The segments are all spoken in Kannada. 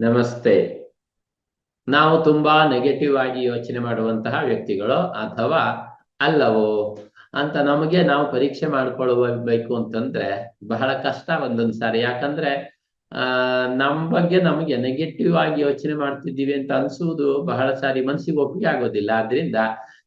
ನಮಸ್ತೆ. ನಾವು ತುಂಬಾ ನೆಗೆಟಿವ್ ಆಗಿ ಯೋಚನೆ ಮಾಡುವಂತಹ ವ್ಯಕ್ತಿಗಳು ಅಥವಾ ಅಲ್ಲವೋ? ಅಂತ ನಮಗೆ ನಾವು ಪರೀಕ್ಷೆ ಮಾಡ್ಕೊಳ್ಬೇಕು ಅಂತಂದ್ರೆ ಬಹಳ ಕಷ್ಟ ಒಂದೊಂದ್ ಸಾರಿ. ಯಾಕಂದ್ರೆ, ಆ, ನಮ್ ಬಗ್ಗೆ ನಮಗೆ ನೆಗೆಟಿವ್ ಆಗಿ ಯೋಚನೆ ಮಾಡ್ತಿದ್ದೀವಿ ಅಂತ ಅನ್ಸುವುದು ಬಹಳ ಸಾರಿ ಮನ್ಸಿಗೆ ಒಪ್ಪಿಗೆ ಆಗೋದಿಲ್ಲ. ಆದ್ರಿಂದ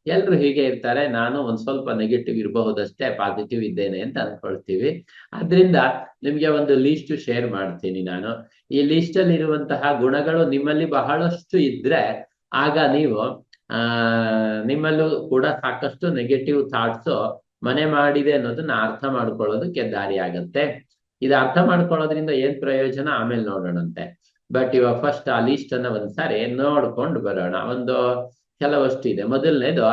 ಎಲ್ರು ಹೀಗೆ ಇರ್ತಾರೆ, ನಾನು ಒಂದ್ ಸ್ವಲ್ಪ ನೆಗೆಟಿವ್ ಇರಬಹುದಷ್ಟೇ ಪಾಸಿಟಿವ್ ಇದ್ದೇನೆ ಅಂತ ಅನ್ಕೊಳ್ತೀವಿ. ಆದ್ರಿಂದ ನಿಮ್ಗೆ ಒಂದು ಲಿಸ್ಟ್ ಶೇರ್ ಮಾಡ್ತೀನಿ ನಾನು. ಈ ಲಿಸ್ಟ್ ಅಲ್ಲಿ ಇರುವಂತಹ ಗುಣಗಳು ನಿಮ್ಮಲ್ಲಿ ಬಹಳಷ್ಟು ಇದ್ರೆ, ಆಗ ನೀವು, ಆ, ನಿಮ್ಮಲ್ಲೂ ಕೂಡ ಸಾಕಷ್ಟು ನೆಗೆಟಿವ್ ಥಾಟ್ಸ್ ಮನೆ ಮಾಡಿದೆ ಅನ್ನೋದನ್ನ ಅರ್ಥ ಮಾಡ್ಕೊಳ್ಳೋದಕ್ಕೆ ದಾರಿ ಆಗತ್ತೆ. ಇದು ಅರ್ಥ ಮಾಡ್ಕೊಳ್ಳೋದ್ರಿಂದ ಏನ್ ಪ್ರಯೋಜನ? ಆಮೇಲೆ ನೋಡೋಣಂತೆ. ಬಟ್ ಇವಾಗ ಫಸ್ಟ್ ಆ ಲಿಸ್ಟ್ ಅನ್ನ ಒಂದ್ಸಾರಿ ನೋಡ್ಕೊಂಡು ಬರೋಣ. ಒಂದು ಕೆಲವಷ್ಟು ಇದೆ ಮೊದಲನೇದು,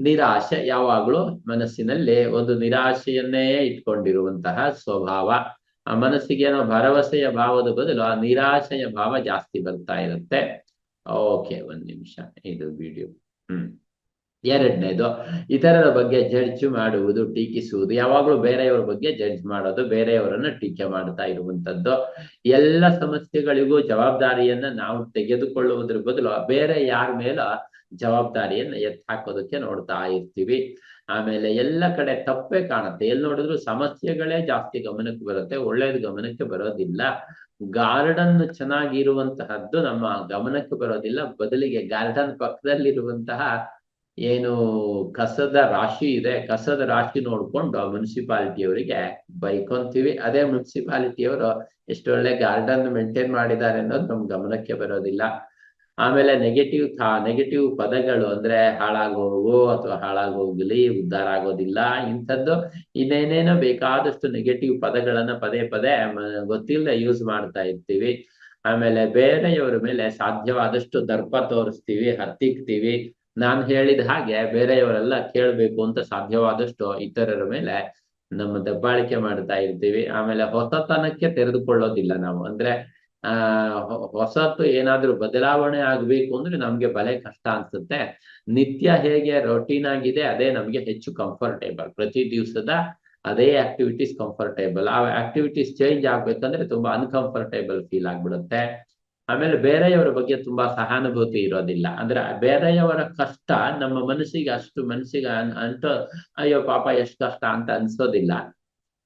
ನಿರಾಶೆ ಯಾವಾಗ್ಲೂ ಮನಸ್ಸಿನಲ್ಲಿ ಒಂದು ನಿರಾಶೆಯನ್ನೇ ಇಟ್ಕೊಂಡಿರುವಂತಹ ಸ್ವಭಾವ. ಆ ಮನಸ್ಸಿಗೆ ಏನೋ ಭರವಸೆಯ ಭಾವದ ಬದಲು ಆ ನಿರಾಶೆಯ ಭಾವ ಜಾಸ್ತಿ ಬರ್ತಾ ಇರುತ್ತೆ. ಓಕೆ, ಒಂದ್ ನಿಮಿಷ. ಇದು ವಿಡಿಯೋ ಹ್ಮ್. ಎರಡನೇದು, ಇತರರ ಬಗ್ಗೆ ಜಡ್ಜ್ ಮಾಡುವುದು, ಟೀಕಿಸುವುದು. ಯಾವಾಗ್ಲೂ ಬೇರೆಯವರ ಬಗ್ಗೆ ಜಡ್ಜ್ ಮಾಡೋದು, ಬೇರೆಯವರನ್ನ ಟೀಕೆ ಮಾಡ್ತಾ ಇರುವಂತದ್ದು ಎಲ್ಲ ಸಮಸ್ಯೆಗಳಿಗೂ ಜವಾಬ್ದಾರಿಯನ್ನ ನಾವು ತೆಗೆದುಕೊಳ್ಳುವುದ್ರ ಬದಲು ಬೇರೆ ಯಾರ ಮೇಲ ಜವಾಬ್ದಾರಿಯನ್ನ ಎತ್ ಹಾಕೋದಕ್ಕೆ ನೋಡ್ತಾ ಇರ್ತೀವಿ. ಆಮೇಲೆ ಎಲ್ಲ ಕಡೆ ತಪ್ಪೇ ಕಾಣುತ್ತೆ. ಎಲ್ಲಿ ನೋಡಿದ್ರು ಸಮಸ್ಯೆಗಳೇ ಜಾಸ್ತಿ ಗಮನಕ್ಕೆ ಬರುತ್ತೆ. ಒಳ್ಳೇದು ಗಮನಕ್ಕೆ ಬರೋದಿಲ್ಲ. ಗಾರ್ಡನ್ ಚೆನ್ನಾಗಿರುವಂತಹದ್ದು ನಮ್ಮ ಗಮನಕ್ಕೆ ಬರೋದಿಲ್ಲ. ಬದಲಿಗೆ ಗಾರ್ಡನ್ ಪಕ್ಕದಲ್ಲಿರುವಂತಹ ಏನು ಕಸದ ರಾಶಿ ಇದೆ. ಕಸದ ರಾಶಿ ನೋಡ್ಕೊಂಡು ಮುನ್ಸಿಪಾಲಿಟಿಯವರಿಗೆ ಬೈಕೊಂತೀವಿ. ಅದೇ ಮುನ್ಸಿಪಾಲಿಟಿಯವರು ಎಷ್ಟೊಳ್ಳೆ ಗಾರ್ಡನ್ ಮೇಂಟೈನ್ ಮಾಡಿದ್ದಾರೆ ಅನ್ನೋದು ನಮ್ ಗಮನಕ್ಕೆ ಬರೋದಿಲ್ಲ. ಆಮೇಲೆ ನೆಗೆಟಿವ್ ಥಾ ನೆಗೆಟಿವ್ ಪದಗಳು ಅಂದ್ರೆ ಹಾಳಾಗೋಗು ಅಥವಾ ಹಾಳಾಗೋಗ್ಲಿ ಉದ್ಧಾರ ಆಗೋದಿಲ್ಲ, ಇಂಥದ್ದು ಇನ್ನೇನೇನೋ ಬೇಕಾದಷ್ಟು ನೆಗೆಟಿವ್ ಪದಗಳನ್ನ ಪದೇ ಪದೇ ಗೊತ್ತಿಲ್ಲ ಯೂಸ್ ಮಾಡ್ತಾ ಇರ್ತೀವಿ. ಆಮೇಲೆ ಬೇರೆಯವರ ಮೇಲೆ ಸಾಧ್ಯವಾದಷ್ಟು ದರ್ಪ ತೋರಿಸ್ತೀವಿ, ಹತ್ತಿಕ್ತೀವಿ. ನಾನು ಹೇಳಿದ ಹಾಗೆ ಬೇರೆಯವರೆಲ್ಲ ಕೇಳ್ಬೇಕು ಅಂತ ಸಾಧ್ಯವಾದಷ್ಟು ಇತರರ ಮೇಲೆ ನಮ್ಮ ದಬ್ಬಾಳಿಕೆ ಮಾಡ್ತಾ ಇರ್ತೀವಿ. ಆಮೇಲೆ ಹೊಸತನಕ್ಕೆ ತೆರೆದುಕೊಳ್ಳೋದಿಲ್ಲ ನಾವು. ಅಂದ್ರೆ ಆ ಹೊಸತು ಏನಾದ್ರೂ ಬದಲಾವಣೆ ಆಗ್ಬೇಕು ಅಂದ್ರೆ ನಮ್ಗೆ ಬಲೆ ಕಷ್ಟ ಅನ್ಸುತ್ತೆ. ನಿತ್ಯ ಹೇಗೆ ರೊಟೀನ್ ಆಗಿದೆ, ಅದೇ ನಮ್ಗೆ ಹೆಚ್ಚು ಕಂಫರ್ಟೇಬಲ್ ಪ್ರತಿ ದಿವಸದ ಅದೇ ಆಕ್ಟಿವಿಟೀಸ್ ಕಂಫರ್ಟೇಬಲ್ ಆ ಆಕ್ಟಿವಿಟೀಸ್ ಚೇಂಜ್ ಆಗ್ಬೇಕಂದ್ರೆ ತುಂಬಾ ಅನ್ಕಂಫರ್ಟೇಬಲ್ ಫೀಲ್ ಆಗ್ಬಿಡುತ್ತೆ. ಆಮೇಲೆ ಬೇರೆಯವರ ಬಗ್ಗೆ ತುಂಬಾ ಸಹಾನುಭೂತಿ ಇರೋದಿಲ್ಲ. ಅಂದ್ರೆ ಬೇರೆಯವರ ಕಷ್ಟ ನಮ್ಮ ಮನಸ್ಸಿಗೆ ಅಷ್ಟು ಮನಸ್ಸಿಗೆ ಅಂಟ, ಅಯ್ಯೋ ಪಾಪ ಎಷ್ಟು ಕಷ್ಟ ಅಂತ ಅನ್ಸೋದಿಲ್ಲ.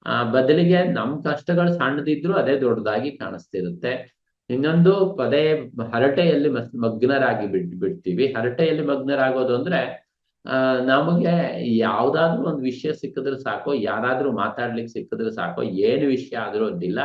ಆ, ಬದಲಿಗೆ ನಮ್ ಕಷ್ಟಗಳು ಸಣ್ಣದಿದ್ರು ಅದೇ ದೊಡ್ಡದಾಗಿ ಕಾಣಿಸ್ತಿರುತ್ತೆ. ಇನ್ನೊಂದು ಪದೇ ಹರಟೆಯಲ್ಲಿ ಮಗ್ನರಾಗಿ ಬಿಟ್ ಬಿಡ್ತೀವಿ. ಹರಟೆಯಲ್ಲಿ ಮಗ್ನರಾಗೋದು ಅಂದ್ರೆ, ಆ, ನಮಗೆ ಯಾವ್ದಾದ್ರು ಒಂದು ವಿಷಯ ಸಿಕ್ಕಿದ್ರೆ ಸಾಕು, ಯಾರಾದ್ರೂ ಮಾತಾಡ್ಲಿಕ್ಕೆ ಸಿಕ್ಕಿದ್ರೆ ಸಾಕು, ಏನು ವಿಷಯ ಆದ್ರೂ ಅದಿಲ್ಲ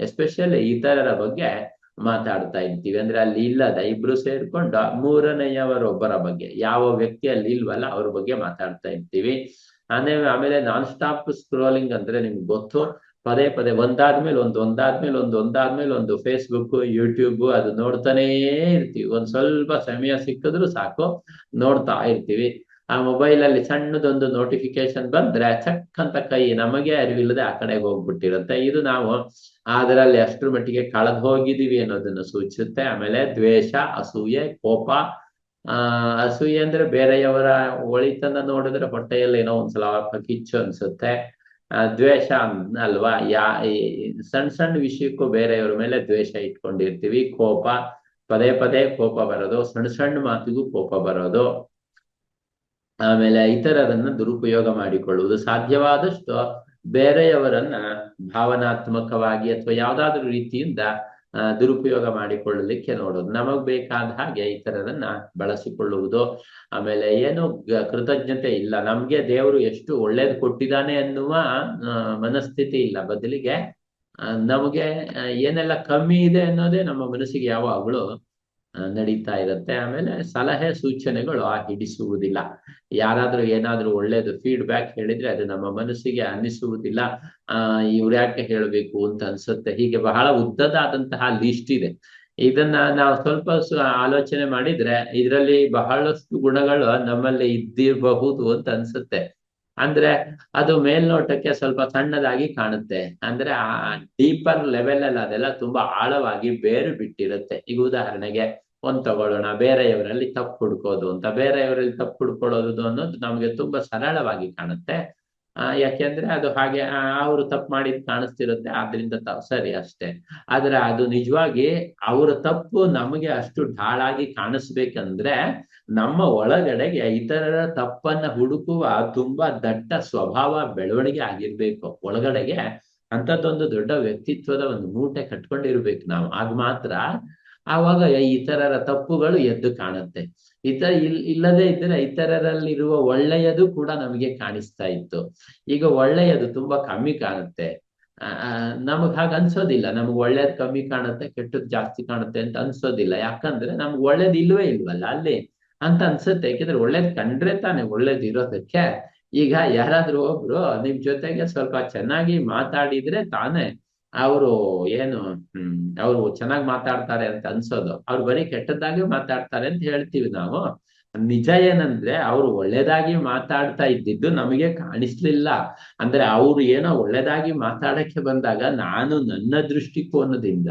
ಎಸ್ಪೆಷಲಿ ಇತರರ ಬಗ್ಗೆ ಮಾತಾಡ್ತಾ ಇರ್ತೀವಿ. ಅಂದ್ರೆ ಅಲ್ಲಿ ಇಲ್ಲದ ಇಬ್ರು ಸೇರ್ಕೊಂಡು ಮೂರನೆಯವರೊಬ್ಬರ ಬಗ್ಗೆ, ಯಾವ ವ್ಯಕ್ತಿ ಅಲ್ಲಿ ಇಲ್ವಲ್ಲ ಅವ್ರ ಬಗ್ಗೆ ಮಾತಾಡ್ತಾ ಇರ್ತೀವಿ. ಆಮೇಲೆ ಆಮೇಲೆ ನಾನ್ ಸ್ಟಾಪ್ ಸ್ಕ್ರೋಲಿಂಗ್ ಅಂದ್ರೆ ನಿಮ್ಗೆ ಗೊತ್ತು. ಪದೇ ಪದೇ ಒಂದಾದ್ಮೇಲೆ ಒಂದು ಒಂದಾದ್ಮೇಲೆ ಒಂದು ಒಂದಾದ್ಮೇಲೆ ಒಂದು ಫೇಸ್ಬುಕ್ ಯೂಟ್ಯೂಬ್ ಅದು ನೋಡ್ತಾನೇ ಇರ್ತೀವಿ. ಒಂದ್ ಸ್ವಲ್ಪ ಸಮಯ ಸಿಕ್ಕಿದ್ರು ಸಾಕು, ನೋಡ್ತಾ ಇರ್ತೀವಿ. ಆ ಮೊಬೈಲ್ ಅಲ್ಲಿ ಸಣ್ಣದೊಂದು ನೋಟಿಫಿಕೇಶನ್ ಬಂದ್ರೆ ಚಕ್ ಅಂತ ಕೈ ನಮಗೆ ಅರಿವಿಲ್ಲದೆ ಆ ಕಡೆಗೆ ಹೋಗ್ಬಿಟ್ಟಿರುತ್ತೆ. ಇದು ನಾವು ಅದರಲ್ಲಿ ಅಷ್ಟರ ಮಟ್ಟಿಗೆ ಕಳೆದು ಹೋಗಿದೀವಿ ಅನ್ನೋದನ್ನ ಸೂಚಿಸುತ್ತೆ. ಆಮೇಲೆ ದ್ವೇಷ, ಅಸೂಯೆ, ಕೋಪ ಆ, ಅಸೂಯೆ ಅಂದ್ರೆ ಬೇರೆಯವರ ಒಳಿತನ್ನ ನೋಡಿದ್ರೆ ಹೊಟ್ಟೆಯಲ್ಲಿ ಏನೋ ಒಂದ್ಸಲ ಕಿಚ್ಚು ಅನ್ಸುತ್ತೆ. ದ್ವೇಷ ಅಲ್ವಾ? ಯಾ ಸಣ್ಣ ಸಣ್ಣ ವಿಷಯಕ್ಕೂ ಬೇರೆಯವ್ರ ಮೇಲೆ ದ್ವೇಷ ಇಟ್ಕೊಂಡಿರ್ತೀವಿ. ಕೋಪ, ಪದೇ ಪದೇ ಕೋಪ ಬರೋದು ಸಣ್ಣ ಸಣ್ಣ ಮಾತಿಗೂ ಕೋಪ ಬರೋದು. ಆಮೇಲೆ ಇತರರನ್ನ ದುರುಪಯೋಗ ಮಾಡಿಕೊಳ್ಳುವುದು ಸಾಧ್ಯವಾದಷ್ಟು ಬೇರೆಯವರನ್ನ ಭಾವನಾತ್ಮಕವಾಗಿ ಅಥವಾ ಯಾವ್ದಾದ್ರು ರೀತಿಯಿಂದ ದುರುಪಯೋಗ ಮಾಡಿಕೊಳ್ಳಲಿಕ್ಕೆ ನೋಡೋದು. ನಮಗ್ ಬೇಕಾದ ಹಾಗೆ ಇತರರನ್ನ ಬಳಸಿಕೊಳ್ಳುವುದು. ಆಮೇಲೆ ಏನು ಕೃತಜ್ಞತೆ ಇಲ್ಲ. ನಮ್ಗೆ ದೇವರು ಎಷ್ಟು ಒಳ್ಳೇದು ಕೊಟ್ಟಿದ್ದಾನೆ ಅನ್ನುವ ಮನಸ್ಥಿತಿ ಇಲ್ಲ. ಬದಲಿಗೆ ನಮಗೆ ಏನೆಲ್ಲ ಕಮ್ಮಿ ಇದೆ ಅನ್ನೋದೇ ನಮ್ಮ ಮನಸ್ಸಿಗೆ ಯಾವಾಗಲೂ ನಡೀತಾ ಇರುತ್ತೆ. ಆಮೇಲೆ ಸಲಹೆ ಸೂಚನೆಗಳು ಆ ಹಿಡಿಸುವುದಿಲ್ಲ. ಯಾರಾದ್ರೂ ಏನಾದ್ರೂ ಒಳ್ಳೇದು ಫೀಡ್ಬ್ಯಾಕ್ ಹೇಳಿದ್ರೆ ಅದು ನಮ್ಮ ಮನಸ್ಸಿಗೆ ಅನ್ನಿಸುವುದಿಲ್ಲ. ಆ, ಇವ್ರು ಯಾಕೆ ಹೇಳ್ಬೇಕು ಅಂತ ಅನ್ಸುತ್ತೆ. ಹೀಗೆ ಬಹಳ ಉದ್ದದಾದಂತಹ ಲಿಸ್ಟ್ ಇದೆ. ಇದನ್ನ ನಾವು ಸ್ವಲ್ಪ ಆಲೋಚನೆ ಮಾಡಿದ್ರೆ ಇದರಲ್ಲಿ ಬಹಳಷ್ಟು ಗುಣಗಳು ನಮ್ಮಲ್ಲಿ ಇದ್ದಿರಬಹುದು ಅಂತ ಅನ್ಸುತ್ತೆ. ಅಂದ್ರೆ ಅದು ಮೇಲ್ನೋಟಕ್ಕೆ ಸ್ವಲ್ಪ ಸಣ್ಣದಾಗಿ ಕಾಣುತ್ತೆ. ಅಂದ್ರೆ ಆ ಡೀಪರ್ ಲೆವೆಲ್ ಅಲ್ಲಿ ಅದೆಲ್ಲ ತುಂಬಾ ಆಳವಾಗಿ ಬೇರು ಬಿಟ್ಟಿರುತ್ತೆ. ಈಗ ಉದಾಹರಣೆಗೆ ಒಂದ್ ತಗೊಳ್ಳೋಣ ಬೇರೆಯವರಲ್ಲಿ ತಪ್ಪು ಹುಡ್ಕೋದು ಅಂತ. ಬೇರೆಯವರಲ್ಲಿ ತಪ್ಪು ಹುಡ್ಕೊಳ್ಳೋದು ಅನ್ನೋದು ನಮ್ಗೆ ತುಂಬಾ ಸರಳವಾಗಿ ಕಾಣುತ್ತೆ. ಆ, ಯಾಕೆಂದ್ರೆ ಅದು ಹಾಗೆ ಅವರು ತಪ್ಪು ಮಾಡಿದ್ ಕಾಣಿಸ್ತಿರುತ್ತೆ. ಆದ್ರಿಂದ ಸರಿ ಅಷ್ಟೇ. ಆದ್ರೆ ಅದು ನಿಜವಾಗಿ ಅವರ ತಪ್ಪು ನಮಗೆ ಅಷ್ಟು ಢಾಳಾಗಿ ಕಾಣಿಸ್ಬೇಕಂದ್ರೆ ನಮ್ಮ ಒಳಗಡೆಗೆ ಇತರರ ತಪ್ಪನ್ನ ಹುಡುಕುವ ತುಂಬಾ ದಟ್ಟ ಸ್ವಭಾವ ಬೆಳವಣಿಗೆ ಆಗಿರ್ಬೇಕು. ಒಳಗಡೆಗೆ ಅಂಥದ್ದೊಂದು ದೊಡ್ಡ ವ್ಯಕ್ತಿತ್ವದ ಒಂದು ಮೂಟೆ ಕಟ್ಕೊಂಡಿರ್ಬೇಕು ನಾವು. ಆಗ ಮಾತ್ರ ಆವಾಗ ಇತರರ ತಪ್ಪುಗಳು ಎದ್ದು ಕಾಣುತ್ತೆ. ಇತರ ಇಲ್, ಇಲ್ಲದೆ ಇದ್ರೆ ಇತರರಲ್ಲಿರುವ ಒಳ್ಳೆಯದು ಕೂಡ ನಮಗೆ ಕಾಣಿಸ್ತಾ ಇತ್ತು. ಈಗ ಒಳ್ಳೆಯದು ತುಂಬಾ ಕಮ್ಮಿ ಕಾಣುತ್ತೆ. ನಮಗ್ ಹಾಗ ಅನ್ಸೋದಿಲ್ಲ. ನಮ್ಗ್ ಒಳ್ಳೇದ್ ಕಮ್ಮಿ ಕಾಣುತ್ತೆ, ಕೆಟ್ಟದ್ ಜಾಸ್ತಿ ಕಾಣುತ್ತೆ ಅಂತ ಅನ್ಸೋದಿಲ್ಲ. ಯಾಕಂದ್ರೆ ನಮ್ಗ್ ಒಳ್ಳೇದ್ ಇಲ್ವೇ ಇಲ್ವಲ್ಲ? ಅಲ್ಲಿ ಅಂತ ಅನ್ಸುತ್ತೆ. ಯಾಕಂದ್ರೆ ಒಳ್ಳೇದ್ ಕಂಡ್ರೆ ತಾನೆ ಒಳ್ಳೇದ್ ಇರೋದಕ್ಕೆ. ಈಗ ಯಾರಾದ್ರೂ ಒಬ್ರು ನಿಮ್ ಜೊತೆಗೆ ಸ್ವಲ್ಪ ಚೆನ್ನಾಗಿ ಮಾತಾಡಿದ್ರೆ ತಾನೇ ಅವರು ಏನು, ಹ್ಮ್, ಅವ್ರು ಚೆನ್ನಾಗಿ ಮಾತಾಡ್ತಾರೆ ಅಂತ ಅನ್ಸೋದು. ಅವ್ರು ಬರೀ ಕೆಟ್ಟದ್ದಾಗೆ ಮಾತಾಡ್ತಾರೆ ಅಂತ ಹೇಳ್ತೀವಿ ನಾವು. ನಿಜ ಏನಂದ್ರೆ ಅವ್ರು ಒಳ್ಳೇದಾಗಿ ಮಾತಾಡ್ತಾ ಇದ್ದಿದ್ದು ನಮಗೆ ಕಾಣಿಸ್ಲಿಲ್ಲ. ಅಂದ್ರೆ ಅವ್ರು ಏನೋ ಒಳ್ಳೇದಾಗಿ ಮಾತಾಡಕ್ಕೆ ಬಂದಾಗ ನಾನು ನನ್ನ ದೃಷ್ಟಿಕೋನದಿಂದ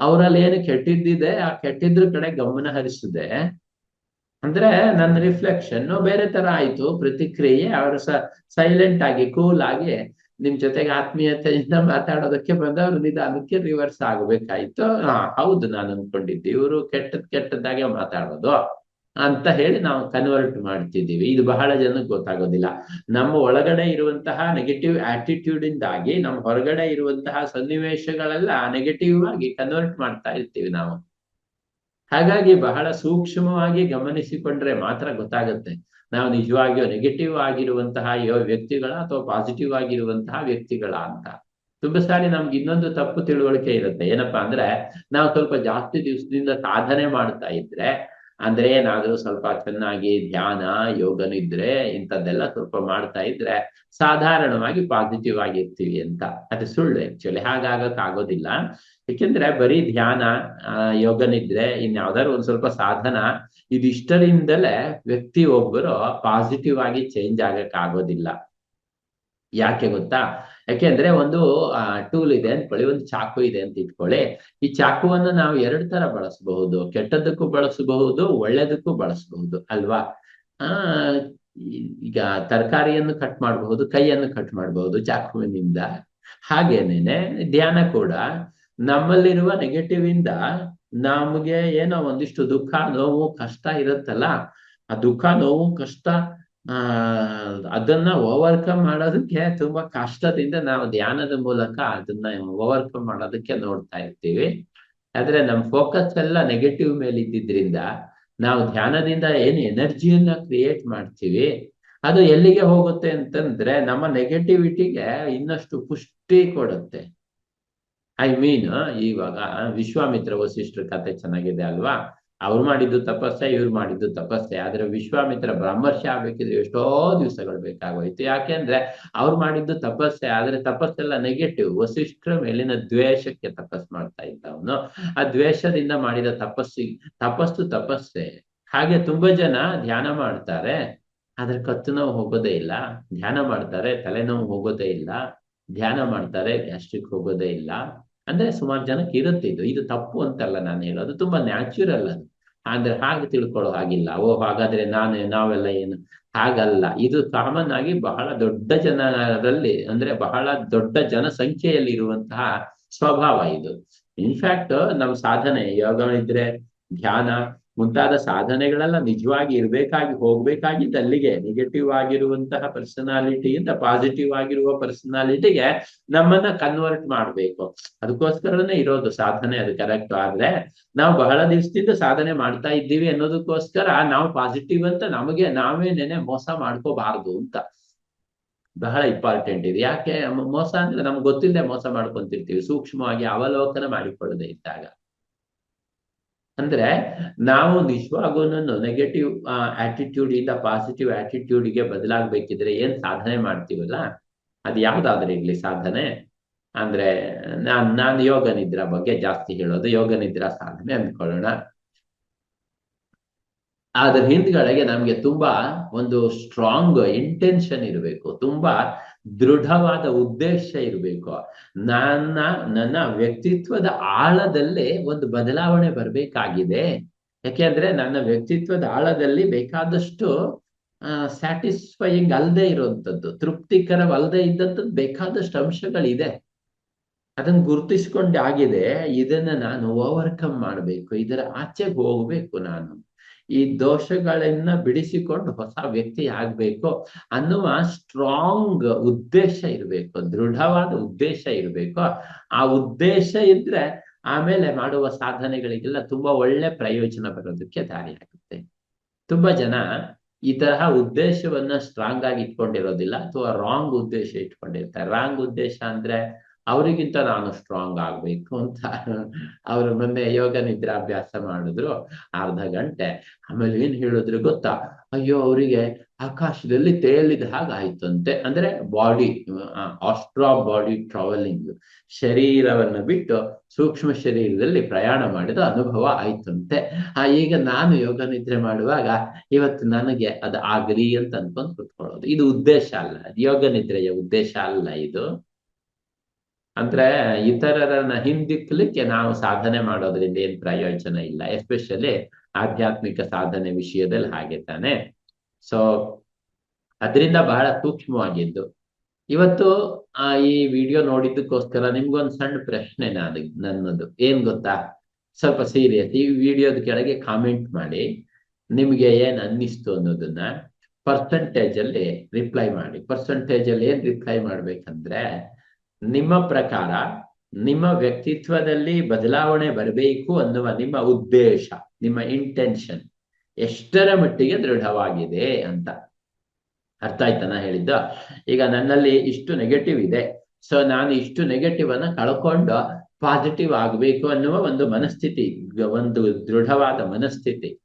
ಅವರಲ್ಲಿ ಏನು ಕೆಟ್ಟಿದ್ದಿದೆ, ಆ ಕೆಟ್ಟಿದ್ರ ಕಡೆ ಗಮನ ಹರಿಸಿದೆ. ಅಂದ್ರೆ ನನ್ನ ರಿಫ್ಲೆಕ್ಷನ್ ಬೇರೆ ತರ ಆಯ್ತು. ಪ್ರತಿಕ್ರಿಯೆ ಅವರು ಸೈಲೆಂಟ್ ಆಗಿ ಕೂಲ್ ಆಗಿ ನಿಮ್ ಜೊತೆಗೆ ಆತ್ಮೀಯತೆಯಿಂದ ಮಾತಾಡೋದಕ್ಕೆ ಬಂದವ್ರು ನಿಧಾನಕ್ಕೆ ರಿವರ್ಸ್ ಆಗ್ಬೇಕಾಯ್ತು. ಹಾ, ಹೌದು, ನಾನು ಅನ್ಕೊಂಡಿದ್ದೆ. ಇವರು ಕೆಟ್ಟದ್ ಕೆಟ್ಟದ್ದಾಗೆ ಮಾತಾಡೋದು ಅಂತ ಹೇಳಿ ನಾವು ಕನ್ವರ್ಟ್ ಮಾಡ್ತಿದ್ದೀವಿ. ಇದು ಬಹಳ ಜನಕ್ಕೆ ಗೊತ್ತಾಗೋದಿಲ್ಲ. ನಮ್ಮ ಒಳಗಡೆ ಇರುವಂತಹ ನೆಗೆಟಿವ್ ಆಟಿಟ್ಯೂಡ್ ಇಂದಾಗಿ ನಮ್ಮ ಹೊರಗಡೆ ಇರುವಂತಹ ಸನ್ನಿವೇಶಗಳೆಲ್ಲ ನೆಗೆಟಿವ್ ಆಗಿ ಕನ್ವರ್ಟ್ ಮಾಡ್ತಾ ಇರ್ತೀವಿ ನಾವು. ಹಾಗಾಗಿ ಬಹಳ ಸೂಕ್ಷ್ಮವಾಗಿ ಗಮನಿಸಿಕೊಂಡ್ರೆ ಮಾತ್ರ ಗೊತ್ತಾಗುತ್ತೆ. ನಾವು ನಿಜವಾಗಿಯೂ ನೆಗೆಟಿವ್ ಆಗಿರುವಂತಹ ವ್ಯಕ್ತಿಗಳ ಅಥವಾ ಪಾಸಿಟಿವ್ ಆಗಿರುವಂತಹ ವ್ಯಕ್ತಿಗಳ ಅಂತ. ತುಂಬಾ ಸಾರಿ ನಮ್ಗೆ ಇನ್ನೊಂದು ತಪ್ಪು ತಿಳುವಳಿಕೆ ಇರುತ್ತೆ. ಏನಪ್ಪಾ ಅಂದ್ರೆ ನಾವು ಸ್ವಲ್ಪ ಜಾಸ್ತಿ ದಿವಸದಿಂದ ಸಾಧನೆ ಮಾಡ್ತಾ ಇದ್ರೆ ಅಂದ್ರೆ ಏನಾದ್ರೂ ಸ್ವಲ್ಪ ಚೆನ್ನಾಗಿ ಧ್ಯಾನ ಯೋಗನಿದ್ರೆ ಇಂಥದ್ದೆಲ್ಲ ಸ್ವಲ್ಪ ಮಾಡ್ತಾ ಇದ್ರೆ ಸಾಧಾರಣವಾಗಿ ಪಾಸಿಟಿವ್ ಆಗಿರ್ತೀವಿ ಅಂತ. ಅದು ಸುಳ್ಳು ಆಕ್ಚುಲಿ ಹಾಗಾಗಕ್ ಆಗೋದಿಲ್ಲ. ಯಾಕೆಂದ್ರೆ ಬರೀ ಧ್ಯಾನ ಯೋಗನಿದ್ರೆ ಇನ್ ಯಾವ್ದಾದ್ರು ಒಂದ್ ಸ್ವಲ್ಪ ಸಾಧನ ಇದಿಷ್ಟರಿಂದಲೇ ವ್ಯಕ್ತಿ ಒಬ್ಬರು ಪಾಸಿಟಿವ್ ಆಗಿ ಚೇಂಜ್ ಆಗಕ್ ಆಗೋದಿಲ್ಲ. ಯಾಕೆ ಗೊತ್ತಾ? ಯಾಕೆಂದ್ರೆ ಒಂದು ಟೂಲ್ ಇದೆ ಅನ್ಕೊಳ್ಳಿ ಒಂದು ಚಾಕು ಇದೆ ಅಂತ ಇಟ್ಕೊಳ್ಳಿ. ಈ ಚಾಕುವನ್ನು ನಾವು ಎರಡು ತರ ಬಳಸಬಹುದು. ಕೆಟ್ಟದಕ್ಕೂ ಬಳಸಬಹುದು, ಒಳ್ಳೇದಕ್ಕೂ ಬಳಸಬಹುದು, ಅಲ್ವಾ? ಆ, ಈಗ ತರಕಾರಿಯನ್ನು ಕಟ್ ಮಾಡಬಹುದು, ಕೈಯನ್ನು ಕಟ್ ಮಾಡಬಹುದು, ಚಾಕುವಿನಿಂದ. ಹಾಗೇನೇನೆ, ಧ್ಯಾನ ಕೂಡ. ನಮ್ಮಲ್ಲಿರುವ ನೆಗೆಟಿವ್ ಇಂದ ನಮಗೆ ಏನೋ ಒಂದಿಷ್ಟು ದುಃಖ, ನೋವು, ಕಷ್ಟ ಇರುತ್ತಲ್ಲ, ಆ ದುಃಖ, ನೋವು, ಕಷ್ಟ ಆ, ಅದನ್ನ ಓವರ್ಕಮ್ ಮಾಡೋದಕ್ಕೆ ತುಂಬಾ ಕಷ್ಟದಿಂದ ನಾವು ಧ್ಯಾನದ ಮೂಲಕ ಅದನ್ನ ಓವರ್ಕಮ್ ಮಾಡೋದಕ್ಕೆ ನೋಡ್ತಾ ಇರ್ತೀವಿ. ಆದ್ರೆ ನಮ್ ಫೋಕಸ್ ಎಲ್ಲ ನೆಗೆಟಿವ್ ಮೇಲೆ ಇದ್ದಿದ್ರಿಂದ ನಾವು ಧ್ಯಾನದಿಂದ ಏನು ಎನರ್ಜಿಯನ್ನ ಕ್ರಿಯೇಟ್ ಮಾಡ್ತೀವಿ. ಅದು ಎಲ್ಲಿಗೆ ಹೋಗುತ್ತೆ ಅಂತಂದ್ರೆ ನಮ್ಮ ನೆಗೆಟಿವಿಟಿಗೆ ಇನ್ನಷ್ಟು ಪುಷ್ಟಿ ಕೊಡುತ್ತೆ. ಐ ಮೀನ್ ಇವಾಗ ವಿಶ್ವಾಮಿತ್ರ ವಸಿಷ್ಠರ ಕತೆ ಚೆನ್ನಾಗಿದೆ ಅಲ್ವಾ? ಅವ್ರು ಮಾಡಿದ್ದು ತಪಸ್ಸೆ, ಇವ್ರು ಮಾಡಿದ್ದು ತಪಸ್ಸೆ. ಆದ್ರೆ ವಿಶ್ವಾಮಿತ್ರ ಬ್ರಹ್ಮರ್ಷಿ ಆಗ್ಬೇಕಿದ್ರೆ ಎಷ್ಟೋ ದಿವಸಗಳು ಬೇಕಾಗೋಯ್ತು. ಯಾಕೆಂದ್ರೆ ಅವ್ರು ಮಾಡಿದ್ದು ತಪಸ್ಸೆ, ಆದ್ರೆ ತಪಸ್ಸೆಲ್ಲ ನೆಗೆಟಿವ್ ವಸಿಷ್ಠರ ಮೇಲಿನ ದ್ವೇಷಕ್ಕೆ ತಪಸ್ ಮಾಡ್ತಾ ಇದ್ದ ಅವನು ಆ ದ್ವೇಷದಿಂದ ಮಾಡಿದ ತಪಸ್ಸಿ, ತಪಸ್ಸು ತಪಸ್ಸೆ. ಹಾಗೆ ತುಂಬಾ ಜನ ಧ್ಯಾನ ಮಾಡ್ತಾರೆ, ಆದ್ರೆ ಕತ್ತು ನೋವು ಹೋಗೋದೇ ಇಲ್ಲ. ಧ್ಯಾನ ಮಾಡ್ತಾರೆ ತಲೆನೋವು ಹೋಗೋದೇ ಇಲ್ಲ. ಧ್ಯಾನ ಮಾಡ್ತಾರೆ, ಗ್ಯಾಸ್ಟ್ರಿಕ್ ಹೋಗೋದೇ ಇಲ್ಲ. ಅಂದ್ರೆ ಸುಮಾರು ಜನಕ್ಕೆ ಇರುತ್ತೆ ಇದು. ಇದು ತಪ್ಪು ಅಂತಲ್ಲ ನಾನು ಹೇಳೋದು. ತುಂಬಾ ನ್ಯಾಚುರಲ್ ಅದು. ಅಂದ್ರೆ ಹಾಗೆ ತಿಳ್ಕೊಳ್ಳೋ ಹಾಗಿಲ್ಲ. ಓ, ಹಾಗಾದ್ರೆ ನಾನು, ನಾವೆಲ್ಲ ಏನು? ಹಾಗಲ್ಲ. ಇದು ಕಾಮನ್ ಆಗಿ ಬಹಳ ದೊಡ್ಡ ಜನರಲ್ಲಿ, ಅಂದ್ರೆ ಬಹಳ ದೊಡ್ಡ ಜನಸಂಖ್ಯೆಯಲ್ಲಿ ಇರುವಂತಹ ಸ್ವಭಾವ ಇದು. ಇನ್ಫ್ಯಾಕ್ಟ್ ನಮ್ ಸಾಧನೆ ಯೋಗ ಇದ್ರೆ ಧ್ಯಾನ ಮುಂತಾದ ಸಾಧನೆಗಳೆಲ್ಲ ನಿಜವಾಗಿ ಇರಬೇಕಾಗಿ ಹೋಗ್ಬೇಕಾಗಿದ್ದ ಅಲ್ಲಿಗೆ ನೆಗೆಟಿವ್ ಆಗಿರುವಂತಹ ಪರ್ಸನಾಲಿಟಿಯಿಂದ ಪಾಸಿಟಿವ್ ಆಗಿರುವ ಪರ್ಸನಾಲಿಟಿಗೆ ನಮ್ಮನ್ನ ಕನ್ವರ್ಟ್ ಮಾಡ್ಬೇಕು. ಅದಕ್ಕೋಸ್ಕರನೇ ಇರೋದು ಸಾಧನೆ ಅದು ಕರೆಕ್ಟ್ ಆದ್ರೆ ನಾವು ಬಹಳ ದಿವಸದಿಂದ ಸಾಧನೆ ಮಾಡ್ತಾ ಇದ್ದೀವಿ ಅನ್ನೋದಕ್ಕೋಸ್ಕರ ನಾವು ಪಾಸಿಟಿವ್ ಅಂತ ನಮಗೆ ನಾವೇ ನೆನೆ ಮೋಸ ಮಾಡ್ಕೋಬಾರ್ದು ಅಂತ. ಬಹಳ ಇಂಪಾರ್ಟೆಂಟ್ ಇದೆ. ಯಾಕೆ ಮೋಸ ಅಂದ್ರೆ ನಮ್ಗೆ ಗೊತ್ತಿಲ್ಲದೆ ಮೋಸ ಮಾಡ್ಕೊಂತಿರ್ತೀವಿ. ಸೂಕ್ಷ್ಮವಾಗಿ ಅವಲೋಕನ ಮಾಡಿಕೊಳ್ಳದೆ ಇದ್ದಾಗ. ಅಂದ್ರೆ ನಾವು ನಿಜವಾಗೂ ನೆಗೆಟಿವ್ ಆಟಿಟ್ಯೂಡ್ ಇಂದ ಪಾಸಿಟಿವ್ ಆಟಿಟ್ಯೂಡ್ಗೆ ಬದಲಾಗಬೇಕಿದ್ರೆ ಏನ್ ಸಾಧನೆ ಮಾಡ್ತೀವಲ್ಲ? ಅದು ಯಾವ್ದಾದ್ರೆ ಇರ್ಲಿ ಸಾಧನೆ. ಅಂದ್ರೆ ನಾನ್, ನಾನು ಯೋಗ ನಿದ್ರಾ ಬಗ್ಗೆ ಜಾಸ್ತಿ ಹೇಳೋದು. ಯೋಗ ನಿದ್ರಾ ಸಾಧನೆ ಅಂದ್ಕೊಳ್ಳೋಣ. ಅದ್ರ ಹಿಂದ್ಗಡೆಗೆ ನಮ್ಗೆ ತುಂಬಾ ಒಂದು ಸ್ಟ್ರಾಂಗ್ ಇಂಟೆನ್ಷನ್ ಇರಬೇಕು. ತುಂಬಾ ದೃಢವಾದ ಉದ್ದೇಶ ಇರಬೇಕು. ನನ್ನ ನನ್ನ ವ್ಯಕ್ತಿತ್ವದ ಆಳದಲ್ಲೇ ಒಂದು ಬದಲಾವಣೆ ಬರಬೇಕಾಗಿದೆ. ಯಾಕೆಂದ್ರೆ ನನ್ನ ವ್ಯಕ್ತಿತ್ವದ ಆಳದಲ್ಲಿ ಬೇಕಾದಷ್ಟು ಸ್ಯಾಟಿಸ್ಫೈಯಿಂಗ್ ಅಲ್ಲದೆ ಇರುವಂತದ್ದು, ತೃಪ್ತಿಕರವಲ್ಲದೆ ಇದ್ದಂಥದ್ದು ಬೇಕಾದಷ್ಟು ಅಂಶಗಳಿದೆ. ಅದನ್ನು ಗುರುತಿಸ್ಕೊಂಡಾಗಿದೆ. ಇದನ್ನ ನಾನು ಓವರ್ಕಮ್ ಮಾಡಬೇಕು. ಇದರ ಆಚೆಗೆ ಹೋಗ್ಬೇಕು ನಾನು. ಈ ದೋಷಗಳನ್ನ ಬಿಡಿಸಿಕೊಂಡು ಹೊಸ ವ್ಯಕ್ತಿ ಆಗ್ಬೇಕು ಅನ್ನುವ ಸ್ಟ್ರಾಂಗ್ ಉದ್ದೇಶ ಇರಬೇಕು, ದೃಢವಾದ ಉದ್ದೇಶ ಇರಬೇಕು. ಆ ಉದ್ದೇಶ ಇದ್ರೆ ಆಮೇಲೆ ಮಾಡುವ ಸಾಧನೆಗಳಿಗೆಲ್ಲ ತುಂಬಾ ಒಳ್ಳೆ ಪ್ರಯೋಜನ ಬರೋದಕ್ಕೆ ದಾರಿಯಾಗುತ್ತೆ ತುಂಬಾ ಜನ ಈ ತರಹ ಉದ್ದೇಶವನ್ನ ಸ್ಟ್ರಾಂಗ್ ಆಗಿ ಇಟ್ಕೊಂಡಿರೋದಿಲ್ಲ ಅಥವಾ ರಾಂಗ್ ಉದ್ದೇಶ ಇಟ್ಕೊಂಡಿರ್ತಾರೆ. ರಾಂಗ್ ಉದ್ದೇಶ ಅಂದ್ರೆ ಅವರಿಗಿಂತ ನಾನು ಸ್ಟ್ರಾಂಗ್ ಆಗ್ಬೇಕು ಅಂತ ಅವರು ಮೊನ್ನೆ ಯೋಗ ನಿದ್ರಾಭ್ಯಾಸ ಮಾಡಿದ್ರು, ಅರ್ಧ ಗಂಟೆ. ಆಮೇಲೆ ಏನ್ ಹೇಳಿದ್ರು ಗೊತ್ತಾ? ಅಯ್ಯೋ, ಅವರಿಗೆ ಆಕಾಶದಲ್ಲಿ ತೇಲಿದ ಹಾಗೆ ಆಯ್ತಂತೆ. ಅಂದ್ರೆ ಬಾಡಿ ಆಸ್ಟ್ರಾ ಬಾಡಿ ಟ್ರಾವೆಲಿಂಗ್ ಶರೀರವನ್ನು ಬಿಟ್ಟು ಸೂಕ್ಷ್ಮ ಶರೀರದಲ್ಲಿ ಪ್ರಯಾಣ ಮಾಡಿದ ಅನುಭವ ಆಯ್ತಂತೆ. ಆ, ಈಗ ನಾನು ಯೋಗ ನಿದ್ರೆ ಮಾಡುವಾಗ ಇವತ್ತು ನನಗೆ ಅದು ಆಗಲಿ ಅಂತ ಅನ್ಕೊಂಡು ಕುತ್ಕೊಳ್ಳೋದು. ಇದು ಉದ್ದೇಶ ಅಲ್ಲ. ಯೋಗ ನಿದ್ರೆಯ ಉದ್ದೇಶ ಅಲ್ಲ ಇದು. ಅಂದ್ರೆ ಇತರರನ್ನ ಹಿಂದಿಕ್ಕಲಿಕ್ಕೆ ನಾವು ಸಾಧನೆ ಮಾಡೋದ್ರಿಂದ ಏನ್ ಪ್ರಯೋಜನ ಇಲ್ಲ ಎಸ್ಪೆಷಲಿ ಆಧ್ಯಾತ್ಮಿಕ ಸಾಧನೆ ವಿಷಯದಲ್ಲಿ ಹಾಗೆ ತಾನೆ. ಸೊ ಅದರಿಂದ ಬಹಳ ಸೂಕ್ಷ್ಮವಾಗಿದ್ದು. ಇವತ್ತು, ಆ, ಈ ವಿಡಿಯೋ ನೋಡಿದ್ದಕ್ಕೋಸ್ಕರ ನಿಮ್ಗೊಂದು ಸಣ್ಣ ಪ್ರಶ್ನೆ ನಾನು, ನನ್ನದು. ಏನ್ ಗೊತ್ತಾ? ಸ್ವಲ್ಪ ಸೀರಿಯಸ್ ಈ ವಿಡಿಯೋದ ಕೆಳಗೆ ಕಾಮೆಂಟ್ ಮಾಡಿ. ನಿಮ್ಗೆ ಏನ್ ಅನ್ನಿಸ್ತು ಅನ್ನೋದನ್ನ ಪರ್ಸೆಂಟೇಜ್ ಅಲ್ಲಿ ರಿಪ್ಲೈ ಮಾಡಿ. ಪರ್ಸೆಂಟೇಜ್ ಅಲ್ಲಿ ಏನ್ ರಿಪ್ಲೈ ಮಾಡ್ಬೇಕಂದ್ರೆ ನಿಮ್ಮ ಪ್ರಕಾರ ನಿಮ್ಮ ವ್ಯಕ್ತಿತ್ವದಲ್ಲಿ ಬದಲಾವಣೆ ಬರಬೇಕು ಅನ್ನುವ ನಿಮ್ಮ ಉದ್ದೇಶ, ನಿಮ್ಮ ಇಂಟೆನ್ಷನ್ ಎಷ್ಟರ ಮಟ್ಟಿಗೆ ದೃಢವಾಗಿದೆ ಅಂತ. ಅರ್ಥ ಆಯ್ತಾನ ಹೇಳಿದ್ದ? ಈಗ ನನ್ನಲ್ಲಿ ಇಷ್ಟು ನೆಗೆಟಿವ್ ಇದೆ. ಸೊ ನಾನು ಇಷ್ಟು ನೆಗೆಟಿವ್ ಅನ್ನ ಕಳ್ಕೊಂಡು ಪಾಸಿಟಿವ್ ಆಗಬೇಕು ಅನ್ನುವ ಒಂದು ಮನಸ್ಥಿತಿ, ಒಂದು ದೃಢವಾದ ಮನಸ್ಥಿತಿ.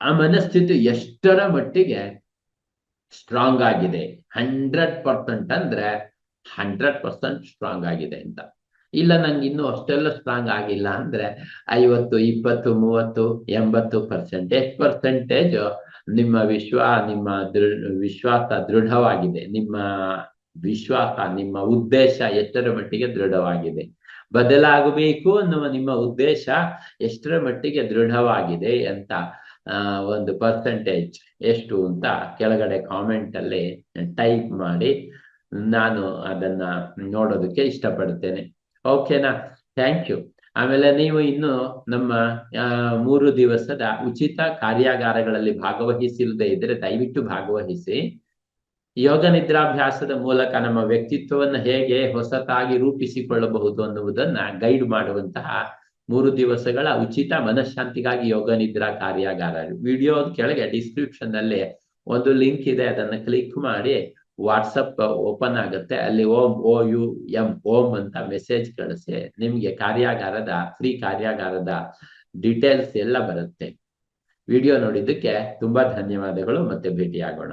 ಆ ಮನಸ್ಥಿತಿ ಎಷ್ಟರ ಮಟ್ಟಿಗೆ ಸ್ಟ್ರಾಂಗ್ ಆಗಿದೆ? ಹಂಡ್ರೆಡ್ ಪರ್ಸೆಂಟ್ ಅಂದ್ರೆ ಹಂಡ್ರೆಡ್ ಪರ್ಸೆಂಟ್ ಸ್ಟ್ರಾಂಗ್ ಆಗಿದೆ ಅಂತ. ಇಲ್ಲ, ನಂಗೆ ಇನ್ನೂ ಅಷ್ಟೆಲ್ಲ ಸ್ಟ್ರಾಂಗ್ ಆಗಿಲ್ಲ ಅಂದ್ರೆ ಐವತ್ತು, ಇಪ್ಪತ್ತು, ಮೂವತ್ತು, ಎಂಬತ್ತು ಪರ್ಸೆಂಟೇಜ್ ಪರ್ಸೆಂಟೇಜ್ ನಿಮ್ಮ ವಿಶ್ವ, ನಿಮ್ಮ ದೃಢ ವಿಶ್ವಾಸ ದೃಢವಾಗಿದೆ. ನಿಮ್ಮ ವಿಶ್ವಾಸ, ನಿಮ್ಮ ಉದ್ದೇಶ ಎಷ್ಟರ ಮಟ್ಟಿಗೆ ದೃಢವಾಗಿದೆ. ಬದಲಾಗಬೇಕು ಅನ್ನುವ ನಿಮ್ಮ ಉದ್ದೇಶ ಎಷ್ಟರ ಮಟ್ಟಿಗೆ ದೃಢವಾಗಿದೆ ಅಂತ ಒಂದು ಪರ್ಸೆಂಟೇಜ್ ಎಷ್ಟು ಅಂತ ಕೆಳಗಡೆ ಕಾಮೆಂಟ್ ಅಲ್ಲಿ ಟೈಪ್ ಮಾಡಿ. ನಾನು ಅದನ್ನ ನೋಡೋದಕ್ಕೆ ಇಷ್ಟಪಡ್ತೇನೆ. ಓಕೆನಾ ಥ್ಯಾಂಕ್ ಯು ಆಮೇಲೆ ನೀವು ಇನ್ನು ನಮ್ಮ ಮೂರು ದಿವಸದ ಉಚಿತ ಕಾರ್ಯಾಗಾರಗಳಲ್ಲಿ ಭಾಗವಹಿಸಿಲ್ಲದೆ ಇದ್ರೆ ದಯವಿಟ್ಟು ಭಾಗವಹಿಸಿ. ಯೋಗ ನಿದ್ರಾಭ್ಯಾಸದ ಮೂಲಕ ನಮ್ಮ ವ್ಯಕ್ತಿತ್ವವನ್ನು ಹೇಗೆ ಹೊಸತಾಗಿ ರೂಪಿಸಿಕೊಳ್ಳಬಹುದು ಅನ್ನುವುದನ್ನ ಗೈಡ್ ಮಾಡುವಂತಹ ಮೂರು ದಿವಸಗಳ ಉಚಿತ ಮನಃಶಾಂತಿಗಾಗಿ ಯೋಗ ನಿದ್ರಾ ಕಾರ್ಯಾಗಾರ. ವಿಡಿಯೋ ಕೆಳಗೆ ಡಿಸ್ಕ್ರಿಪ್ಷನ್ನಲ್ಲಿ ಒಂದು ಲಿಂಕ್ ಇದೆ, ಅದನ್ನು ಕ್ಲಿಕ್ ಮಾಡಿ. ವಾಟ್ಸಪ್ ಓಪನ್ ಆಗುತ್ತೆ. ಅಲ್ಲಿ ಓಂ, ಓ, ಯು, ಎಂ, ಓಂ ಅಂತ ಮೆಸೇಜ್ ಕಳಿಸಿ. ನಿಮ್ಗೆ ಕಾರ್ಯಾಗಾರದ, ಫ್ರೀ ಕಾರ್ಯಾಗಾರದ ಡೀಟೇಲ್ಸ್ ಎಲ್ಲ ಬರುತ್ತೆ. ವಿಡಿಯೋ ನೋಡಿದ್ದಕ್ಕೆ ತುಂಬಾ ಧನ್ಯವಾದಗಳು. ಮತ್ತೆ ಭೇಟಿಯಾಗೋಣ.